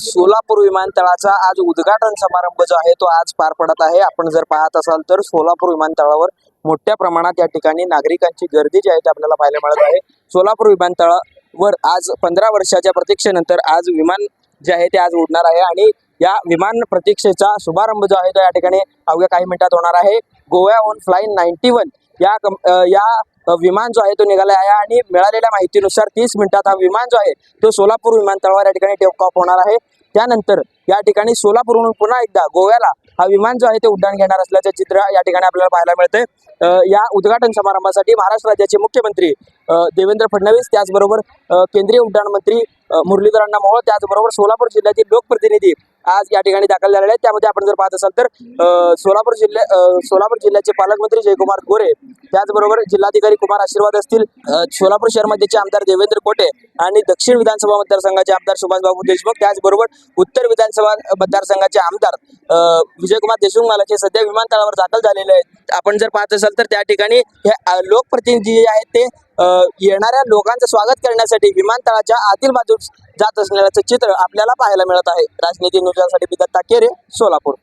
सोलापूर विमानतळाचा आज उद्घाटन समारंभ जो आहे तो आज पार पडत आहे. आपण जर पाहत असाल तर सोलापूर विमानतळावर मोठ्या प्रमाणात या ठिकाणी नागरिकांची गर्दी जी आहे ती आपल्याला पाहायला मिळत आहे. सोलापूर विमानतळावर आज पंधरा वर्षाच्या प्रतीक्षेनंतर आज विमान जे आहे ते आज उडणार आहे आणि या विमान प्रतीक्षेचा शुभारंभ जो आहे तो या ठिकाणी अवघ्या काही मिनिटात होणार आहे. गोव्याहून फ्लाईन नाईन्टी वन या कम या विमान जो आहे तो निघाला आहे आणि मिळालेल्या माहितीनुसार तीस मिनिटात हा विमान जो आहे तो सोलापूर विमानतळावर या ठिकाणी टेक ऑफ होणार आहे. त्यानंतर या ठिकाणी सोलापूरहून पुन्हा एकदा गोव्याला हा विमान जो आहे ते उड्डाण घेणार असल्याचे चित्र या ठिकाणी आपल्याला पाहायला मिळतंय. या उद्घाटन समारंभासाठी महाराष्ट्र राज्याचे मुख्यमंत्री देवेंद्र फडणवीस त्याचबरोबर केंद्रीय उड्डाण मंत्री मुरलीधर अण्णा मोहोळ त्याचबरोबर सोलापूर जिल्ह्यातील लोकप्रतिनिधी आज या ठिकाणी दाखल झालेले आहेत. त्यामध्ये आपण जर पाहत असाल तर सोलापूर जिल्ह्या सोलापूर जिल्ह्याचे पालकमंत्री जयकुमार गोरे त्याचबरोबर जिल्हाधिकारी कुमार आशीर्वाद असतील सोलापूर शहर मध्येचे आमदार देवेंद्र कोटे आणि दक्षिण विधानसभा मतदारसंघाचे आमदार सुभाषबाबू देशमुख त्याचबरोबर उत्तर विधानसभा मतदारसंघाचे आमदार विजयकुमार देशमुख मालाचे सध्या विमानतळावर दाखल झालेले आहेत. आपण जर पाहत असाल तर त्या ठिकाणी हे लोकप्रतिनिधी जे आहेत ते अ, येणाऱ्या लोकांचं स्वागत करण्यासाठी विमानतळाच्या आतील बाजूस जात असणाऱ्याचं चित्र आपल्याला पाहायला मिळत आहे. राजनीती न्यूजसाठी बिदत्ता केरे सोलापूर.